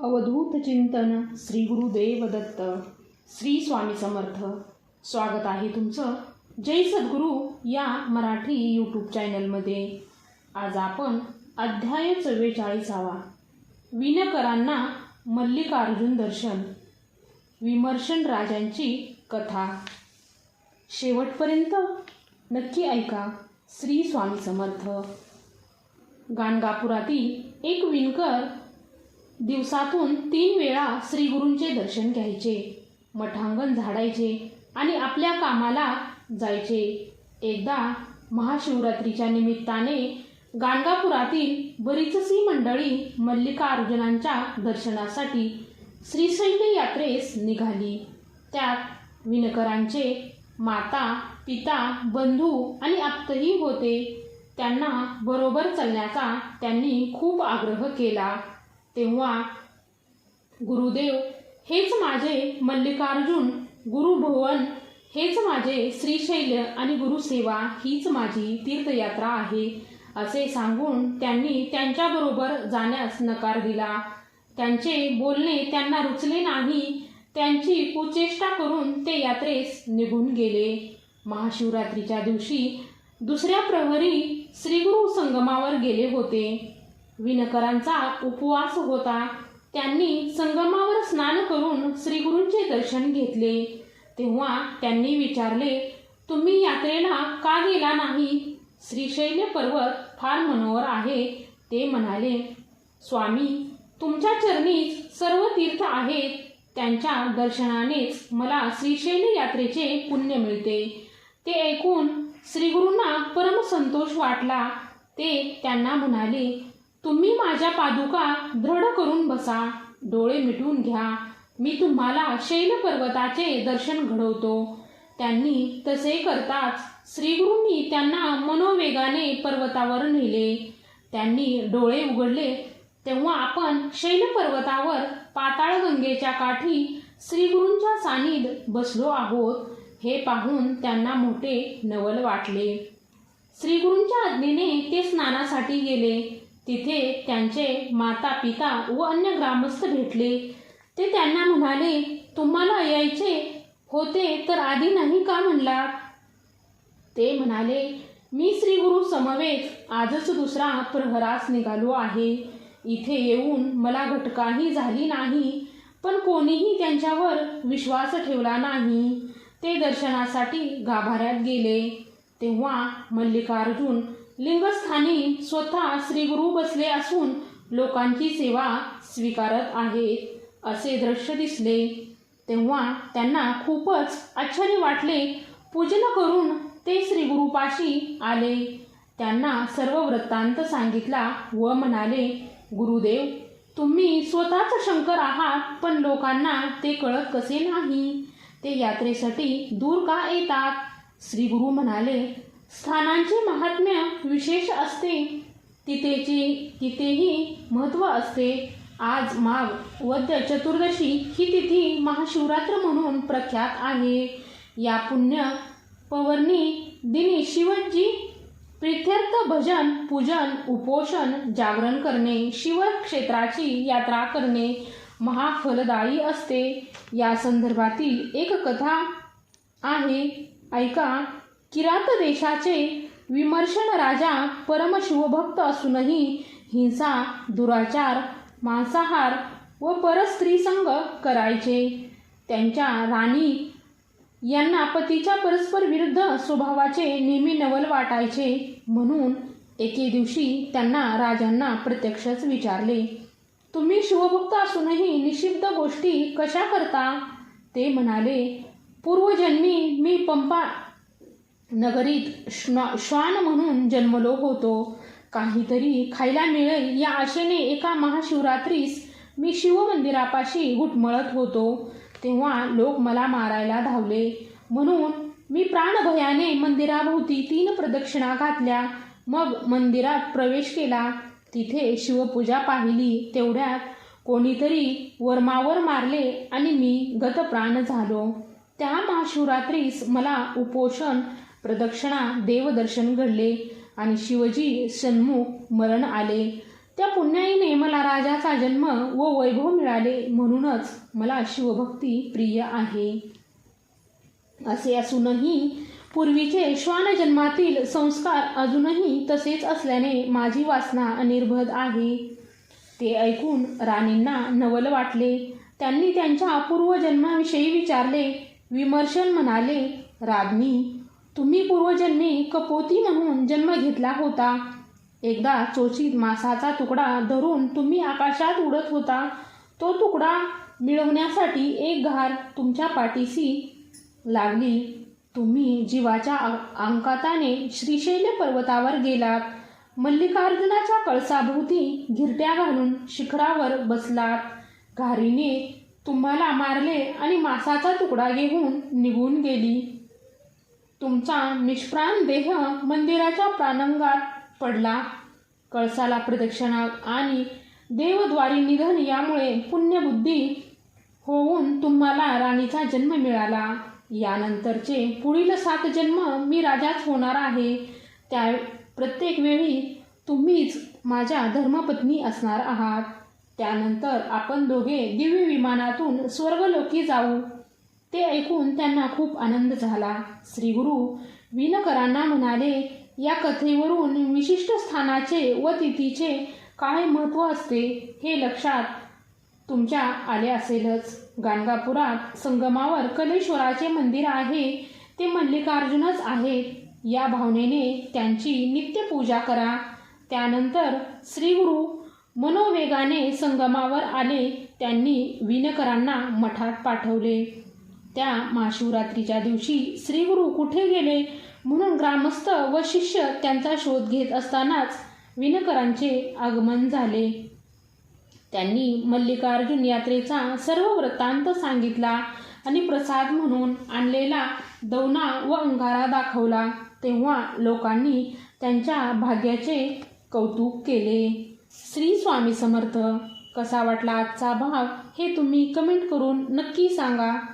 अवधूत चिंतन श्री गुरुदेव दत्त श्री स्वामी समर्थ. स्वागत आहे तुमचं जय सद्गुरू या मराठी यूट्यूब चॅनलमध्ये आज आपण अध्याय चव्वेचाळीसावा. विनकरांना मल्लिकार्जुन दर्शन. विमर्शन राजांची कथा. शेवटपर्यंत नक्की ऐका श्री स्वामी समर्थ. गाणगापुरातील एक विणकर दिवसातून तीन वेळा श्रीगुरूंचे दर्शन घ्यायचे मठांगण झाडायचे आणि आपल्या कामाला जायचे. एकदा महाशिवरात्रीच्या निमित्ताने गाणगापुरातील बरीचशी मंडळी मल्लिकार्जुनांच्या दर्शनासाठी श्रीशैल्य यात्रेस निघाली. त्यात विणकरांचे माता पिता बंधू आणि आप्तही होते. त्यांना बरोबर चालण्याचा त्यांनी खूप आग्रह केला. तेव्हा गुरुदेव हेच माझे मल्लिकार्जुन गुरुभुवन हेच माझे श्रीशैल्य आणि गुरुसेवा हीच माझी तीर्थयात्रा आहे असे सांगून त्यांनी त्यांच्याबरोबर जाण्यास नकार दिला. त्यांचे बोलणे त्यांना रुचले नाही. त्यांची कुचेष्टा करून ते यात्रेस निघून गेले. महाशिवरात्रीच्या दिवशी दुसऱ्या प्रहरी श्रीगुरु संगमावर गेले होते. विणकरांचा उपवास होता. त्यांनी संगमावर स्नान करून श्रीगुरूंचे दर्शन घेतले. तेव्हा त्यांनी विचारले तुम्ही यात्रेला का गेला नाही? श्रीशैल्य पर्वत फार मनोहर आहे. ते म्हणाले स्वामी तुमच्या चरणीच सर्व तीर्थ आहेत. त्यांच्या दर्शनानेच मला श्रीशैल्य यात्रेचे पुण्य मिळते. ते ऐकून श्रीगुरूंना परम संतोष वाटला. ते त्यांना म्हणाले तुम्ही माझ्या पादुका दृढ करून बसा डोळे मिटून घ्या. मी तुम्हाला शैल पर्वताचे दर्शन घडवतो. त्यांनी तसे करताच श्रीगुरूंनी त्यांना मनोवेगाने पर्वतावर नेले. त्यांनी डोळे उघडले तेव्हा आपण शैल पर्वतावर पाताळगंगेच्या काठी श्रीगुरूंच्या सानिध बसलो आहोत. हे पाहून त्यांना मोठे नवल वाटले. श्रीगुरूंच्या आज्ञेने ते स्नानासाठी गेले. तिथे त्यांचे माता पिता व अन्य ग्रामस्थ भेटले. ते त्यांना म्हणाले तुम्हाला यायचे होते तर आधी नाही का म्हणला? ते म्हणाले मी श्री गुरु समवेत आजच दुसरा प्रहरास निघालो आहे. इथे येऊन मला घटकाही झाली नाही पण कोणीही त्यांच्यावर विश्वास ठेवला नाही. ते दर्शनासाठी गाभाऱ्यात गेले. तेव्हा मल्लिकार्जुन लिंगस्थानी स्वतः श्रीगुरु बसले असून लोकांची सेवा स्वीकारत आहेत असे दृश्य दिसले. तेव्हा त्यांना खूपच आश्चर्य वाटले. पूजन करून ते श्रीगुरुपाशी आले. त्यांना सर्व वृत्तांत सांगितला व म्हणाले गुरुदेव तुम्ही स्वतःच शंकर आहात पण लोकांना ते कळत कसे नाही? ते यात्रेसाठी दूर का येतात? श्रीगुरु म्हणाले स्थानांचे महात्म्य विशेष असते. तिथेची तिथेही महत्त्व असते. आज माघ वद्य चतुर्दशी ही तिथी महाशिवरात्र म्हणून प्रख्यात आहे. या पुण्य पवर्णी दिनी शिवजी प्रित्यर्थ भजन पूजन उपोषण जागरण करणे शिवक्षेत्राची यात्रा करणे महाफलदायी असते. या संदर्भातील एक कथा आहे. ऐका. किरात देशाचे विमर्शन राजा परमशिवभक्त असूनही हिंसा दुराचार मांसाहार व परस्त्रीसंग करायचे. त्यांच्या राणी यांना पतीच्या परस्पर विरुद्ध स्वभावाचे नेहमी नवल वाटायचे म्हणून एके दिवशी त्यांना राजांना प्रत्यक्षच विचारले तुम्ही शिवभक्त असूनही निषिद्ध गोष्टी कशा करता? ते म्हणाले पूर्वजन्मी मी पंपा नगरीत श्वा श्वान म्हणून जन्मलो होतो. काहीतरी खायला मिळेल या आशेने एका महाशिवरात्रीस मी शिवमंदिरापाशी घुटमळत होतो. तेव्हा लोक मला मारायला धावले. म्हणून मी प्राणभयाने मंदिराभोवती तीन प्रदक्षिणा घातल्या. मग मंदिरात प्रवेश केला. तिथे शिवपूजा पाहिली. तेवढ्यात कोणीतरी वर्मावर मारले आणि मी गतप्राण झालो. त्या महाशिवरात्रीस मला उपोषण प्रदक्षिणा देवदर्शन घडले आणि शिवजी सन्मुख मरण आले. त्या पुण्याईने मला राजाचा जन्म व वैभव मिळाले म्हणूनच मला शिवभक्ती प्रिय आहे. असे असूनही पूर्वीचे श्वान जन्मातील संस्कार अजूनही तसेच असल्याने माझी वासना अनिर्भद आहे. ते ऐकून राणींना नवल वाटले. त्यांनी त्यांच्या पूर्वजन्माविषयी विचारले. विमर्शन म्हणाले राज्ञी तुम्ही पूर्वजन्मी कपोती म्हणून जन्म घेतला होता. एकदा चोचीत मासाचा तुकडा धरून तुम्ही आकाशात उडत होता. तो तुकडा मिळवण्यासाठी एक घार तुमच्या पाठीशी लागली. तुम्ही जीवाच्या अंकाताने श्रीशैल पर्वतावर गेलात. मल्लिकार्जुनाच्या कळसाभोवती घिरट्या घालून शिखरावर बसलात. घारीने तुम्हाला मारले आणि मासाचा तुकडा घेऊन निघून गेली. तुमचा निष्प्राण देह मंदिराच्या प्राणंगात पडला. कळसाला प्रदक्षिणा आणि देवद्वारी निधन यामुळे पुण्यबुद्धी होऊन तुम्हाला राणीचा जन्म मिळाला. यानंतरचे पुढील सात जन्म मी राजाच होणार आहे. त्या प्रत्येक वेळी तुम्हीच माझ्या धर्मपत्नी असणार आहात. त्यानंतर आपण दोघे दिव्य विमानातून स्वर्गलोकी जाऊ. ते ऐकून त्यांना खूप आनंद झाला. श्रीगुरु विनकरांना म्हणाले या कथेवरून विशिष्ट स्थानाचे व तिथीचे काय महत्त्व असते हे लक्षात तुमच्या आले असेलच. गाणगापुरात संगमावर कलेश्वराचे मंदिर आहे ते मल्लिकार्जुनच आहे. या भावनेने त्यांची नित्य पूजा करा. त्यानंतर श्रीगुरु मनोवेगाने संगमावर आले त्यांनी विनकरांना मठात पाठवले. त्या महाशिवरात्रीच्या दिवशी श्रीगुरु कुठे गेले? म्हणून ग्रामस्थ व शिष्य त्यांचा शोध घेत असतानाच विनकरांचे आगमन झाले. त्यांनी मल्लिकार्जुन यात्रेचा सर्व वृत्तांत सांगितला आणि प्रसाद म्हणून आणलेला दौना व अंगारा दाखवला. तेव्हा लोकांनी त्यांच्या भाग्याचे कौतुक केले. श्री स्वामी समर्थ कसा वाटला आजचा भाग? हे तुम्ही कमेंट करून नक्की सांगा.